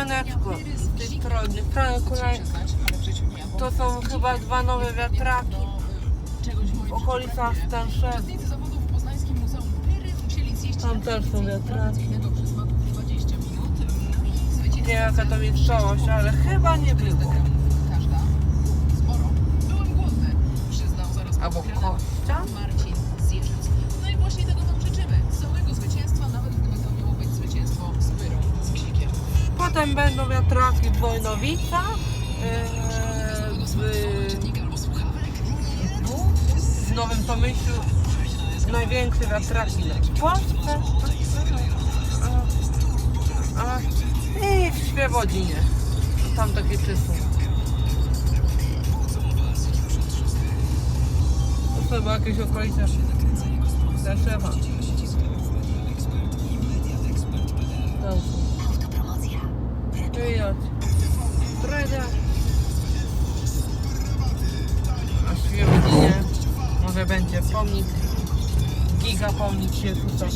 siemaneczko. Z tej strony, strony kolej. To są chyba dwa nowe wiatraki w okolicach Stanszewu. Tam też są wiatraki. Nie wiem jaka to miejscowość, ale chyba nie było. Albo Kościa? Marcin. No i właśnie tego Potem będą wiatraki w Wojnowicach. Yy, w, Nowym Tomyślu największe wiatraki w Polsce. A, a, I w Świebodzinie. Tam takie czysto. To chyba jakieś okolice Zaszewa. Dredia. A w Świebodzinie może będzie pomnik. Giga pomnik się tutaj